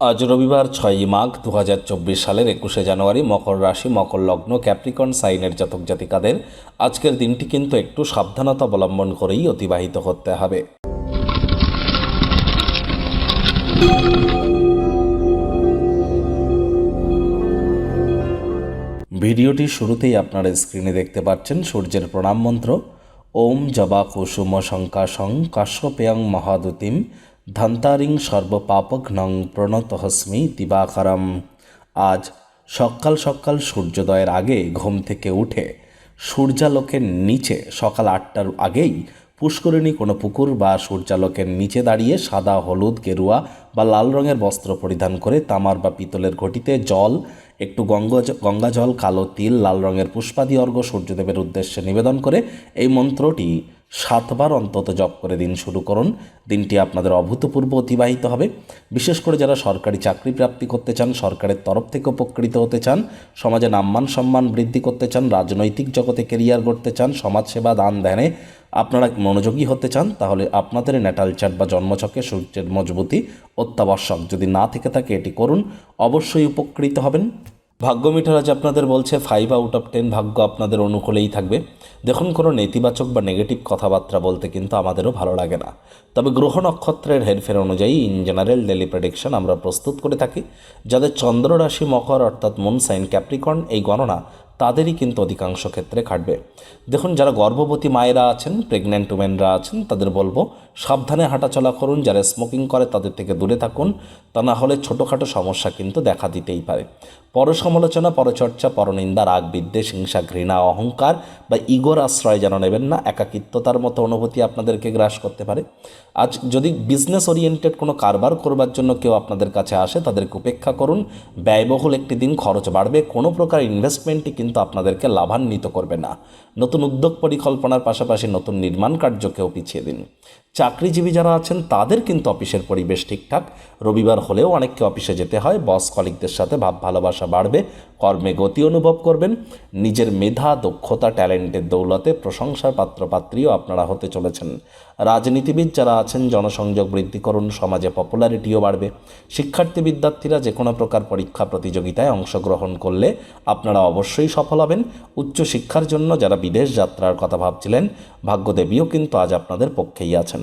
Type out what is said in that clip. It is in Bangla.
আজ রবিবার ছয়ই মাঘ দু হাজার চব্বিশ সালের একুশে জানুয়ারি মকর রাশি, মকর লগ্ন, ক্যাপ্রিকন, সাইনের জাতক জাতিকাদের আজকের দিনটি কিন্তু একটু সাবধানতা অবলম্বন করেই অতিবাহিত করতে হবে। ভিডিওটি শুরুতেই আপনারা স্ক্রিনে দেখতে পাচ্ছেন সূর্যের প্রণাম মন্ত্র। ওম জবা কুসুম শঙ্কাশং কাশ্যপেয়ং মহাদুতিম ধন্তারিং সর্বপাপঘ্নং প্রণতহস্মি দিবাকরম। আজ সকাল সকাল সূর্যোদয়ের আগে ঘুম থেকে উঠে সূর্যালোকের নিচে সকাল আটটার আগেই পুষ্করিণী কোনো পুকুর বা সূর্যালোকের নিচে দাঁড়িয়ে সাদা হলুদ গেরুয়া বা লাল রঙের বস্ত্র পরিধান করে তামার বা পিতলের ঘটিতে জল, একটু গঙ্গা গঙ্গা জল, কালো তিল, লাল রঙের পুষ্পাদি অর্ঘ্য সূর্যদেবের উদ্দেশ্যে নিবেদন করে এই মন্ত্রটি সাতবার অন্তত জপ করে দিন শুরু করুন। দিনটি আপনাদের অভূতপূর্ব অতিবাহিত হবে। বিশেষ করে যারা সরকারি চাকরি প্রাপ্তি করতে চান, সরকারের তরফ থেকে উপকৃত হতে চান, সমাজে নাম্মান সম্মান বৃদ্ধি করতে চান, রাজনৈতিক জগতে কেরিয়ার গড়তে চান, সমাজসেবা দান ধ্যানে আপনারা মনোযোগী হতে চান, তাহলে আপনাদের ন্যাটাল চার্ট বা জন্মছকে সূর্যের মজবুতি অত্যাবশ্যক। যদি না থেকে থাকে, এটি করুন। অবশ্যই উপকৃত হবেন। ভাগ্য মিটার আজ আপনাদের বলছে ফাইভ আউট অফ টেন ভাগ্য আপনাদের অনুকূলেই থাকবে। দেখুন কোনো নেতিবাচক বা নেগেটিভ কথাবার্তা বলতে কিন্তু আমাদেরও ভালো লাগে না। তবে গ্রহ নক্ষত্রের হেরফের অনুযায়ী ইন জেনারেল ডেলি প্রেডিকশন আমরা প্রস্তুত করে থাকি। যাদের চন্দ্র রাশি মকর অর্থাৎ মুন সাইন ক্যাপ্রিকন এই গণনা তাদেরই কিন্তু অধিকাংশ ক্ষেত্রে খাটবে। দেখুন যারা গর্ভবতী মায়েরা আছেন প্রেগন্যান্ট উমেনরা আছেন, তাদের বলব সাবধানে হাঁটাচলা করুন, যারা স্মোকিং করে তাদের থেকে দূরে থাকুন। তা না হলে ছোটোখাটো সমস্যা কিন্তু দেখা দিতেই পারে। পর সমালোচনা পরচর্চা, পরনিন্দা, রাগ, বিদ্বেষ, হিংসা, ঘৃণা, অহংকার বা ইগোর আশ্রয় যেন নেবেন না, একাকিত্বতার মতো অনুভূতি আপনাদেরকে গ্রাস করতে পারে। আজ যদি বিজনেস ওরিয়েন্টেড কোনো কারবার করবার জন্য কেউ আপনাদের কাছে আসে, তাদেরকে উপেক্ষা করুন। ব্যয়বহুল একটি দিন খরচ বাড়বে, কোনো প্রকার ইনভেস্টমেন্টই কিন্তু আপনাদেরকে লাভান্বিত করবে না। নতুন উদ্যোগ পরিকল্পনার পাশাপাশি নতুন নির্মাণ কার্যকেও পিছিয়ে দিন। চাকরিজীবী যারা আছেন, তাদের কিন্তু অফিসের পরিবেশ ঠিকঠাক। রবিবার হলেও অনেককে অফিসে যেতে হয় বস কলিকদের সাথে ভাব ভালোবাসা বাড়বে, কর্মে গতি অনুভব করবেন, নিজের মেধা, দক্ষতা, ট্যালেন্টের দৌলতে প্রশংসার পাত্রপাত্রীও আপনারা হতে চলেছেন। রাজনীতিবিদ যারা আছেন, জনসংযোগ বৃদ্ধি করুন, সমাজে পপুলারিটিও বাড়বে। শিক্ষার্থী, বিদ্যার্থীরা যে কোনো প্রকার পরীক্ষা প্রতিযোগিতায় অংশগ্রহণ করলে আপনারা অবশ্যই সফল হবেন। উচ্চশিক্ষার জন্য যারা বিদেশ যাত্রার কথা ভাবছিলেন, ভাগ্যদেবীও কিন্তু আজ আপনাদের পক্ষেই আছেন।